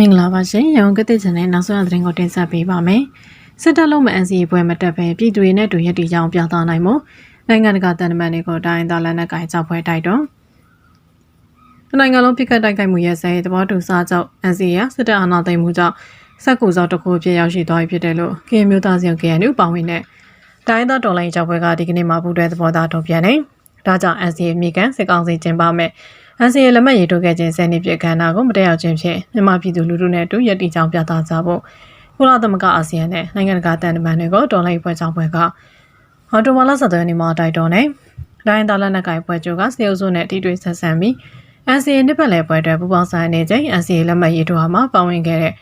မင်္ဂလာပါရှင်။ရန်ကုန်ကတိချန်နဲ့နောက်ဆုံးရသတင်းကိုတင်ဆက်ပေးပါမယ်။စစ်တပ်လုံးမ NCA ပွဲမတက်ဘဲပြည်သူတွေနဲ့တူရက်တီကြောင်းပြသနိုင်မှုနိုင်ငံတကာတန်တမန်တွေကိုတိုင်းသားလက်နက်ကိုင်ကြောက်ပွဲတိုက်တွန်းနိုင်ငံလုံးပြစ်ခတ်တိုက်ခိုက်မှုရဲ့ဆဲသဘောတူစာချုပ် NCA ရစစ်တပ်အာဏာသိမ်းမှုကြောင့်စက်ကူစောတစ်ခုအဖြစ်ရောက်ရှိသွားပြီဖြစ်တယ်လို့ KN မျိုးသားစီရင် KNU ပါဝင်တဲ့တိုင်းသားတော်လိုင်းကြောက်ပွဲကဒီကနေ့မှပူးတွဲသဘောထားထုတ်ပြန်တယ်။ဒါကြောင့် NCA မိကန်စစ်ကောင်စီကျင်းပမဲ့ NCA လက်မှတ်ရေးထိုးခဲ့ခြင်းဆယ်နှစ်ပြည့်ခန္ဓာကိုမတက်ရောက်ခြင်းဖြင့်မြန်မာပြည်သူလူထုနဲ့အတူရည်တည်ကြောင်းပြသကြဖို့ကုလသမဂ္ဂအာဆီယံနဲ့နိုင်ငံတကာတန်တမန်တွေကိုတော်လှန်ရေးဖွဲ့ကြောင်းဖွဲ့ကအော်တိုမာလာဆက်သွယ်နေမှာတိုက်တွန်းနေ။တိုင်းသားလက်နက်ကိုင်ဖွဲ့ချုပ်ကစေအုပ်စုနဲ့တီထွေဆက်ဆံပြီး NCA နှစ်ပတ်လည်ပွဲတွေပူးပေါင်းဆိုင်နေချိန် NCA လက်မှတ်ရေးထိုးမှာပါဝင်ခဲ့တဲ့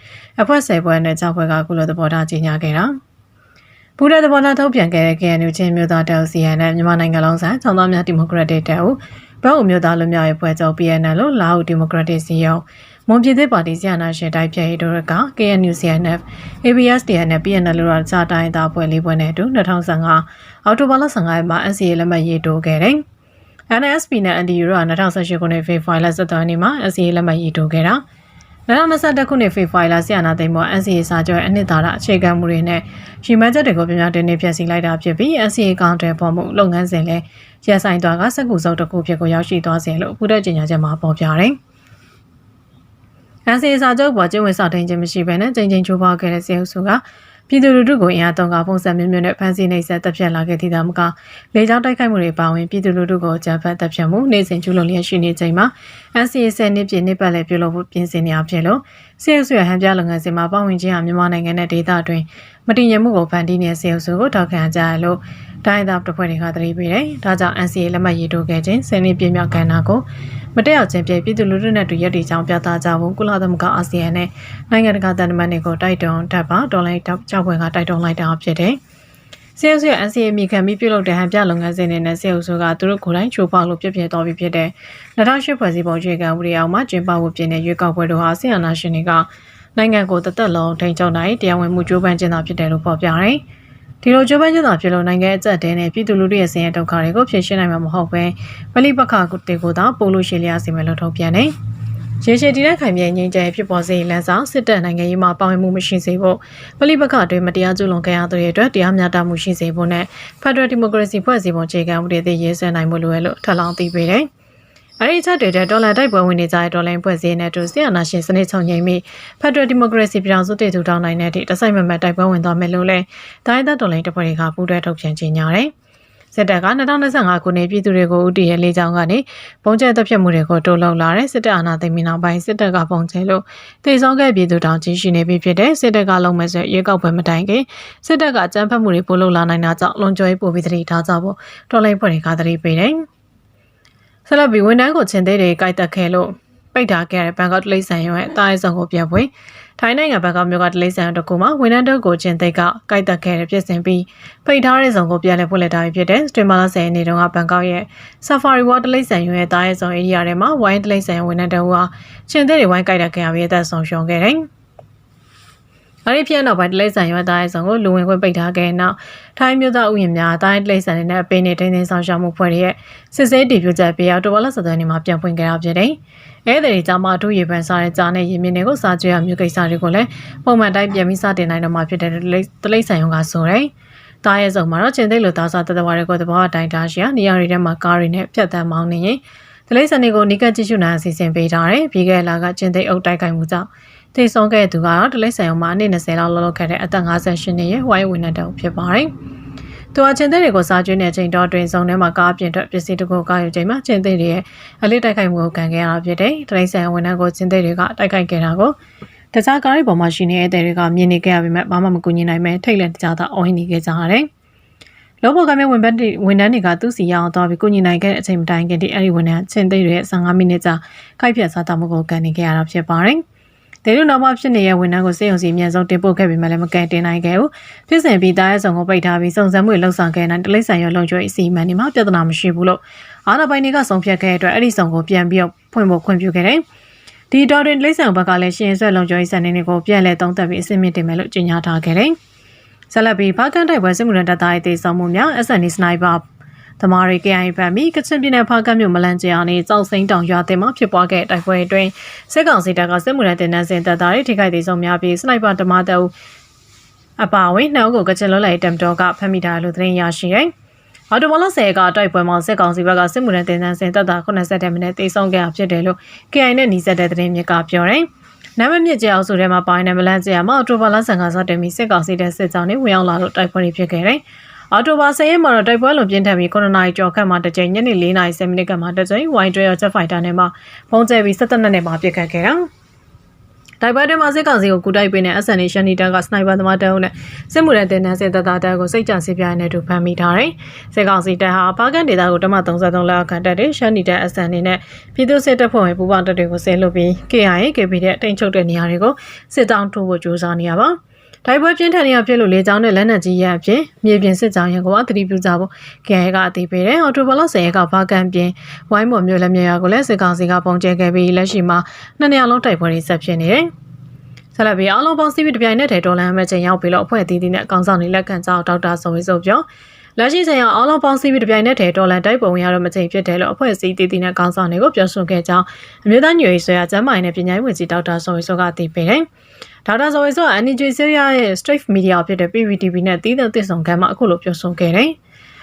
အဖွဲ့ဆယ်ပွဲနဲ့ကြောက်ဖွဲ့ကကုလသဘောထားကြီးညာခဲ့တာ။ပူးတဲ့သဘောထားထုတ်ပြန်ခဲ့တဲ့ KNU ချင်းမျိုးသားတပ်စီယန်နဲ့မြန်မာနိုင်ငံလုံးဆိုင်ချောင်းသားများဒီမိုကရက်တစ်တပ်ဦး ဘက်အမျိုးသားလူမျိုးရေးဖွဲ့ချုပ် PNL လို့လာဟုဒီမိုကရက်တစ်စီယုံမွန်ပြည်သစ်ပါတီဆီယနာရှင်တိုက်ဖြတ်ရေးတို့က KNU CNF ABSDN နဲ့ PNL လို့စာတိုင်းသားဖွဲ့လေးဖွဲ့နဲ့အတူ2015အောက်တိုဘာလ15ရက်မှာ NCA လက်မှတ်ရေးထိုးခဲ့တယ်။ NSP နဲ့ NDU တို့က2018ခုနှစ်ဖေဖော်ဝါရီလ17ရက်နေ့မှာ NCA လက်မှတ်ရေးထိုးခဲ့တာ 2021ခုနှစ်ဖေဖော်ဝါရီလဆီယနာသိမ်းပေါ် NCA စာချုပ်ရဲ့အနှစ်သာရအခြေခံမူတွေနဲ့ရှီမန်းချက်တွေကိုပြပြတင်နေဖြစ်စီလိုက်တာဖြစ်ပြီး NCA ကောင်တယ်ပေါ်မှုလုပ်ငန်းစဉ်လဲရဆိုင်သွားကစက်ကူစုပ်တစ်ခုဖြစ်ကိုရောက်ရှိသွားစေလို့ပူတဲ့ကြေညာချက်မှာပေါ်ပြတယ်။ NCA စာချုပ်ပေါ်ကျင်းဝင်စောင့်တင်ခြင်းမရှိဘဲနဲ့ချိန်ချင်းချိုးဖောက်ခဲ့တဲ့စေအုပ်စုက ပြည်သူလူထုကိုအင်အားသုံးကပုံစံမျိုးမျိုးနဲ့ဖမ်းဆီးနှိပ်စက်တပ်ဖြတ်လာခဲ့သည့်ဒါမကလေကြောင်းတိုက်ခိုက်မှုတွေပါဝင်ပြည်သူလူထုကိုကြမ်းဖက်တပ်ဖြတ်မှုနေ့စဉ်ကျူးလွန်လျက်ရှိနေချိန်မှာ NCA ဆယ်နှစ်ပြည့်နှစ်ပတ်လည်ပြုလုပ်ဖို့ပြင်ဆင်နေရဖြစ်လို့စေအုပ်စုရဲ့ဟန်ပြလုပ်ငန်းစဉ်မှာပါဝင်ခြင်းဟာမြန်မာနိုင်ငံနဲ့ဒေသတွင်းမတည်ငြိမ်မှုကိုဖန်တီးနေတဲ့စေအုပ်စုကိုထောက်ခံကြရလို့တိုင်းသားတပ်ဖွဲ့တွေကသတိပေးတယ်။ဒါကြောင့် NCA လက်မှတ်ရေးထိုးခဲ့ခြင်းဆယ်နှစ်ပြည့်မြောက်ကဏ္ဍကို မတက်ရောက်ခြင်းပြည့်ပြည်သူလူထုနဲ့တူရက်တီချောင်းပြသကြဖို့ကုလသမဂ္ဂအာဆီယံနဲ့နိုင်ငံတကာတန်တမန်တွေကိုတိုက်တွန်းတတ်ပါဒေါ်လာကြောက်ပွဲကတိုက်တွန်းလိုက်တာဖြစ်တယ်။ဆီယဆူ NCA မိခံပြီးပြုလုပ်တဲ့ဟန်ပြလုပ်ငန်းစဉ်တွေနဲ့ဆီယဆူကသူတို့ကိုယ်တိုင်ချိုးဖောက်လို့ပြည့်ပြည့်တော်ပြီဖြစ်တဲ့2008ဖွဲ့စည်းပုံအခြေခံဥပဒေအောက်မှာကျင်းပဖို့ပြင်တဲ့ရွေးကောက်ပွဲတို့ဟာဆီယနာရှင်တွေကနိုင်ငံကိုတသက်လုံးထိန်းချုပ်နိုင်တရားဝင်မှုကြိုးပမ်းခြင်းသာဖြစ်တယ်လို့ဖော်ပြတယ်။ ဒီလိုကြိုးပမ်းချက်သာဖြစ်လို့နိုင်ငံအကျပ်တဲနဲ့ပြည်သူလူထုရဲ့ဆင်းရဲဒုက္ခတွေကိုဖြေရှင်းနိုင်မှာမဟုတ်ပဲပလိပခတွေကိုသာပို့လို့ရှိလျာစီမယ်လို့ထုတ်ပြန်တယ်။ရေရှည်တည်တဲ့ခိုင်မြဲငြိမ်းချမ်းဖြစ်ပေါ်စေလမ်းဆောင်စစ်တပ်နိုင်ငံရေးမှာပါဝင်မှုမရှိစေဖို့ပလိပခအတွင်းမတရားကျူးလွန်ခဲ့ရသူတွေအတွက်တရားမျှတမှုရှိစေဖို့နဲ့ Federal Democracy ဖွဲ့စည်းပုံအခြေခံဥပဒေသစ်ရေးဆွဲနိုင်မှုလိုရလို့ထပ်လောင်းသိပေးတယ်။ အဲဒီချက်တွေတဲ့ဒေါ်လာတိုက်ပွဲဝင်နေကြတဲ့ဒေါ်လာဖွဲ့စည်းနဲ့တူဆီယနာရှင်စနစ်ချုပ်ငြိမ်းပြီးဖက်ဒရယ်ဒီမိုကရေစီပြည်ထောင်စုတည်ထူထောင်နိုင်တဲ့အထိတစိုက်မမတ်တိုက်ပွဲဝင်သွားမယ်လို့လဲဒိုင်းသက်ဒေါ်လာတပ်ဖွဲ့တွေကပူးတွဲထုတ်ပြန်ကြေညာတယ်။စစ်တပ်က2025ခုနှစ်ပြည်သူတွေကိုဥတီရဲ့လေးချောင်းကနေပုံကျဲတပ်ဖြတ်မှုတွေကိုတိုးလောက်လာတဲ့စစ်တပ်အာဏာသိမ်းပြီးနောက်ပိုင်းစစ်တပ်ကပုံကျဲလို့တည်ဆောင်ခဲ့ပြည်သူတောင်ကြီးရှိနေပြီဖြစ်တဲ့စစ်တပ်ကလုံးမဲ့ဆိုရဲကောက်ပွဲမတိုင်ခင်စစ်တပ်ကအကြမ်းဖက်မှုတွေပိုလုပ်လာနိုင်တာကြောင့်လွန်ကျွဲပို့ပြီးသတိထားကြဖို့တော်လိုင်းဖွဲ့တွေကသတိပေးတယ်။ ဆက်လက်ပြီးဝန်ထမ်းကိုချင်းသေးတွေကြိုက်တက်ခဲ့လို့ပိတ်ထားခဲ့တဲ့ဘန်ကောက်တလိဆန်ရုံရဲ့အသားအဆောင်ကိုပြန်ဖွင့်ထိုင်းနိုင်ငံဘန်ကောက်မြို့ကတလိဆန်တကူမှာဝန်ထမ်းတို့ကိုချင်းသိကကြိုက်တက်ခဲ့တဲ့ပြည်စင်ပြီးပိတ်ထားတဲ့ဆောင်ကိုပြန်လည်ဖွင့်လှစ်ထားပြီးဖြစ်တဲ့စတင်မာလာဆယ်နေ့တုန်းကဘန်ကောက်ရဲ့ Safari World တလိဆန်ရုံရဲ့သားရဲ့ဆောင်ဧရိယာထဲမှာဝိုင်းတလိဆန်ဝန်ထမ်းတို့ကချင်းသေးတွေဝိုင်းကြိုက်တက်ခဲ့ရပြီးအသက်ဆုံးရှုံးခဲ့တယ် အဲ့ဒီဖြစ်နောက်ပိုင်းတလိဆန်ရွက်သားရဲ့ဆောင်ကိုလူဝင်ခွင့်ပိတ်ထားခဲ့နောက်ထိုင်းမျိုးသားဥယျာဉ်များအတိုင်းတလိဆန်နဲ့အပင်းနေတင်းတင်းဆောင်ရှောက်မှုဖွဲ့ရဲ့စစ်ဆေးတည်ပြုချက်ပေးအောင်တော်လဆတဲ့နေမှာပြန်ဖွင့်ခဲ့တာဖြစ်တယ်။အဲ့ဒီကြောင့်မှအထူးရေပန်းစားတဲ့ကြားနဲ့ရေမြင့်တွေကိုစားကြရမျိုးကိစ္စတွေကိုလည်းပုံမှန်တိုင်းပြန်ပြီးစတင်နိုင်တော့မှာဖြစ်တဲ့တလိဆန်ရုံကဆိုတယ်။တားရဲ့စုံမှာတော့ကျင်သိလို့သားစားတသက်ဝါတွေကိုတဘောအတိုင်းထားရှိရနေရာတွေထဲမှာကားတွေနဲ့ဖြတ်တန်းမောင်းနေရင်တလိဆန်တွေကိုနီးကပ်ကြည့်ရှုနိုင်အစီအစဉ်ပေးထားတယ်။ပြီးခဲ့လာကကျင်သိအုပ်တိုက်ခိုက်မှုကြောင့် တည်ဆုံးခဲ့သူကတော့တလိဆန်ရုံမှာအနည်း20လောက်လောက်ခဲ့တဲ့အသက်58နှစ်ရဲ့ဝိုင်းဝင်တဲ့တုံဖြစ်ပါတယ်။သူအချင်းသေးတွေကိုစားကျွေးနေချိန်တော့တွင်စုံထဲမှာကားပြင်ထွက်ပစ္စည်းတကူကားယူချိန်မှာချင်းသေးတွေရဲ့အလေးတိုက်ခိုက်မှုကိုခံခဲ့ရတာဖြစ်တယ်။တလိဆန်ဝန်ထမ်းကိုချင်းသေးတွေကတိုက်ခိုက်ခဲ့တာကိုတခြားကားတွေပေါ်မှာရှိနေတဲ့တဲ့တွေကမြင်နေခဲ့ရပေမဲ့ဘာမှမကူညီနိုင်ပဲထိတ်လန့်တကြားသာအော်ဟစ်နေခဲ့ကြရတယ်။လောဘောကမဲဝန်ပတ်ဝန်ထမ်းတွေကသူ့စီရအောင်သွားပြီးကိုညီနိုင်ခဲ့တဲ့အချိန်မတိုင်ခင်ဒီအဲ့ဒီဝန်ထမ်းချင်းသိတွေရဲ့15မိနစ်ကြာခိုက်ဖြတ်စားတောက်မှုကိုကန်နေခဲ့ရတာဖြစ်ပါတယ်။ ဒေလူနောက်မှဖြစ်နေတဲ့ဝန်ထမ်းကိုစေယုံစီအမြန်ဆုံးတင်ပို့ခဲ့ပေမဲ့လည်းမကန်တင်နိုင်ခဲ့ဘူးဖြစ်စဉ်ပြီးသားရဲ့ဆောင်ကိုပိတ်ထားပြီးစုံစမ်းမှုလှုပ်ဆောင်ခဲ့တဲ့တလိษံရောလုံကျွေးအစီအမံတွေမှာပြဿနာမရှိဘူးလို့အာဏာပိုင်တွေကဆုံးဖြတ်ခဲ့တဲ့အတွက်အဲ့ဒီဆောင်ကိုပြန်ပြီးဖွင့်ဖို့ခွင့်ပြုခဲ့တယ်ဒီတော်တွင်လိမ့်ဆန်ဘက်ကလည်းရှင်ဆွဲလုံကျော်ရေးစံနေတွေကိုပြန်လဲသုံးသပ်ပြီးအစင်းမြင့်တင်မယ်လို့ကြေညာထားခဲ့တယ်။ဆက်လက်ပြီးဖားကန်တိုက်ပွဲစစ်မှုရန်တပ်သားရဲ့တေဆောင်မှုများ SND Sniper ။ တမာရီ KI ဗန်မီကချင်ပြည်နယ်ဖားကတ်မြို့မလန်ကျအောင်နေကြောက်စိမ့်တောင်ရွာတင်မှာဖြစ်ပွားခဲ့တဲ့တိုက်ပွဲအတွင်းစစ်ကောင်စီတပ်ကစစ်မှုထမ်းတင်နန်းစင်တပ်သားတွေထိခိုက်သေးဆုံးများပြီးစနိုက်ပါတမတ်တူအပါအဝင်နှောက်ကိုကချင်လွတ်လပ်ရေးတမ်တော်ကဖမ်းမိတာလို့သတင်းရရှိတယ်။အော်တိုဘောလဆယ်ကတိုက်ပွဲမှာစစ်ကောင်စီဘက်ကစစ်မှုထမ်းတင်နန်းစင်တပ်သား80မိနစ်တေဆုံးခဲ့တာဖြစ်တယ်လို့ KI နဲ့နှီးစပ်တဲ့သတင်းမြစ်ကပြောတယ်။နမမြင့်ကျအောင်ဆိုတဲ့မှာပိုင်းနယ်မလန်းကျရမှာအော်တိုဘာလဆန်ကစားတင်ပြီးစစ်ကောင်စီတဲ့စစ်ကြောင်းတွေဝင်ရောက်လာလို့တိုက်ပွဲတွေဖြစ်ခဲ့တယ်။ အော်တိုဘာ10ရက်မှာတော့တိုက်ပွဲလုံးပြင်းထန်ပြီး9နာရီကျော်ခန့်မှာတစ်ကြိမ်ညနေ4နာရီ10မိနစ်ကမှတစ်ကြိမ် Y12 Jet Fighter နဲ့မှဖုံးကျဲပြီး17နှစ်နဲ့မှပြစ်ခတ်ခဲ့တာ။တိုက်ပွဲတွေမှာစစ်ကောင်စီကိုကူတိုက်ပေးတဲ့ SN ရှန်နီတန်ကစနိုက်ပါသမားတအုပ်နဲ့စစ်မှုရန်တင်နန်းစစ်တပ်သားတအုပ်ကိုစိတ်ကြစစ်ပြိုင်နဲ့တူဖမ်းမိထားတယ်။စစ်ကောင်စီတပ်ဟာပါကန်ဒေတာကိုတမ33လောက်ခံတက်တဲ့ရှန်နီတန် SN နေနဲ့ပြည်သူစစ်တပ်ဖွဲ့ဝင်ပူးပေါင်းတပ်တွေကိုဆဲလွတ်ပြီး KIA KB တဲ့တိန်ချုပ်တဲ့နေရာတွေကိုစစ်တောင်းထိုးဖို့ကြိုးစားနေရပါ။ တိုက်ပွဲပြင်းထန်နေရဖြစ်လို့လေကြောင်းနဲ့လက်နက်ကြီးရအပြင်မြေပြင်စစ်ကြောင်းရန်ကိုအသတိပြုကြဖို့ KIA ကအသိပေးတယ်။အော်တိုဘလော့ဆယ်ကဘာကန်ပြင်ဝိုင်းမော်မြို့လက်မြေရွာကိုလည်းစစ်ကောင်စီကပုံကျဲခဲ့ပြီးလက်ရှိမှာနှစ်နေရာလုံးတိုက်ပွဲတွေဆက်ဖြစ်နေတယ်။ဆက်လက်ပြီးအားလုံးပေါင်းစီးပြီးတပြိုင်နက်တည်းဒေါ်လာအမချင်းရောက်ပြီးတော့အဖွဲ့အသီးသီးနဲ့အကောင်ဆောင်တွေလက်ခံကြောင်းဒေါက်တာဆိုဝေဆိုပြောလက်ရှိချိန်အောင်အားလုံးပေါင်းစီးပြီးတပြိုင်နက်တည်းဒေါ်လာတိုက်ပုံရတော့မချိန်ဖြစ်တယ်လို့အဖွဲ့အစည်းတည်တည်နဲ့အကောင်ဆောင်တွေကိုပြောဆိုခဲ့ကြောင်းအမျိုးသားညွေရေးဆွေရကျမ်းမာရေးနဲ့ပညာရေးဝန်ကြီးဒေါက်တာဆိုဝေဆိုကသိပေးတယ် ဒေါက်တာဆိုဝေဆိုက NGO Syria ရဲ့ Straight Media ဖြစ်တဲ့ PVTV နဲ့တည်တဲ့တည်ဆုံခံမှာအခုလိုပြောဆိုခဲ့တယ်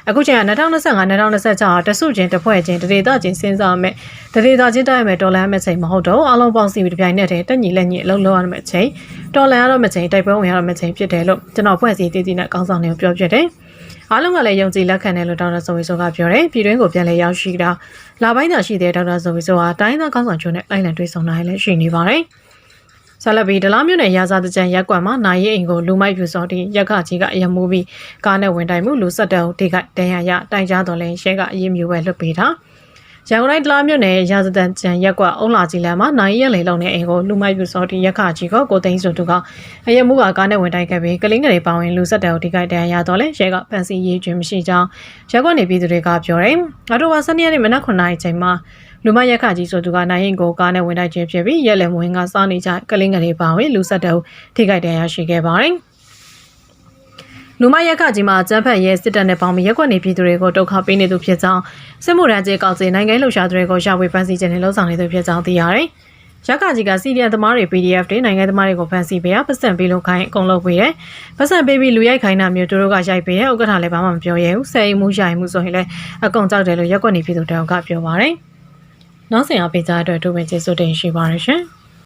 အခုချိန်က2025-2026တဆုချင်းတစ်ဖွဲ့ချင်းတရေသားချင်းစဉ်းစားမယ်တရေသားချင်းတိုက်မယ်ဒေါ်လာမဲ့ချိန်မဟုတ်တော့အလုံးပေါင်းစီပြီးတပြိုင်နက်တည်းတက်ညီလက်ညီအလုံးလုံးရမယ့်ချိန်ဒေါ်လာရတော့မယ့်ချိန်တိုက်ပွဲဝင်ရတော့မယ့်ချိန်ဖြစ်တယ်လို့ကျွန်တော်ဖွဲ့စည်းတည်တည်နဲ့ကောင်းဆောင်တွေကိုပြောပြတယ်အားလုံးကလည်းယုံကြည်လက်ခံတယ်လို့ဒေါက်တာဆိုဝီဆိုကပြောတယ်ပြည်တွင်းကိုပြန်လဲရောက်ရှိတာလာပိုင်းသာရှိတဲ့ဒေါက်တာဆိုဝီဆိုဟာတိုင်းသားကောင်းဆောင်ချိုးနဲ့လိုက်လံတွေ့ဆုံနိုင်လည်းရှိနေပါတယ် ဆလဘီဒလာမြို့နယ်ရာဇာတကြံရက်ကွက်မှာနိုင်ရင်အိမ်ကိုလူမိုက်ပြူစောတိရက်ခကြီးကအယမူပြီးကားနဲ့ဝင်တိုင်မှုလူဆက်တောထိခိုက်တန်ရရတိုင်ကြားတော်လဲရှဲကအရေးမျိုးပဲလွတ်ပေးတာရန်ကုန်တိုင်းဒလာမြို့နယ်ရာဇာတကြံရက်ကွက်အုံလာကြီးလမ်းမှာနိုင်ရက်လေလုံးနဲ့အိမ်ကိုလူမိုက်ပြူစောတိရက်ခကြီးကကိုသိန်းစုသူကအယမူကကားနဲ့ဝင်တိုင်ခဲ့ပြီးကလင်းငယ်တွေပါဝင်လူဆက်တောထိခိုက်တန်ရရတော်လဲရှဲကဖန်စီရေးကျွင်းမရှိကြောင်းရက်ကွက်နေပြည်သူတွေကပြောတယ်။အော်တိုဘာစနေနေ့မနက်9:00နာရီချိန်မှာ လူမရက်ခကြီးဆိုသူကနိုင်ရင်ကိုကားနဲ့ဝင်တိုက်ခြင်းဖြစ်ပြီးရက်လက်မဝင်ကစားနေကြကလင်းငယ်တွေပါဝင်လူဆက်တုပ်ထိခိုက်ဒဏ်ရာရှိခဲ့ပါတယ်လူမရက်ခကြီးမှာကျန်းဖက်ရဲစစ်တပ်နဲ့ပေါင်းပြီးရက်ွက်နေပြည်သူတွေကိုတုတ်ခပေးနေသူဖြစ်ကြောင်းစစ်မှုထမ်းကျေကောက်စီနိုင်ငံလှုပ်ရှားသူတွေကိုရှာဖွေဖမ်းဆီးခြင်းနဲ့လှုံ့ဆော်နေသူဖြစ်ကြောင်းသိရတယ်။ရက်ကကြီးကစီဒီအန်သမားတွေ PDF တွေနိုင်ငံသမားတွေကိုဖမ်းဆီးပေးရပတ်စံပေးလို့ခိုင်းအကုန်လုပ်ပေးတယ်။ပတ်စံပေးပြီးလူရိုက်ခိုင်းတာမျိုးတို့ကရိုက်ပေးတယ်။ဥက္ကဋ္ဌလည်းဘာမှမပြောရဲဘူး။ဆယ်အိမ်မှုရိုက်မှုဆိုရင်လည်းအကုန်ကြောက်တယ်လို့ရက်ွက်နေပြည်သူတောင်ကပြောပါတယ်။ နောက်ဆင်အားပေးကြတဲ့အတွက်တို့ပဲကျေးဇူးတင်ရှိပါရရှင်။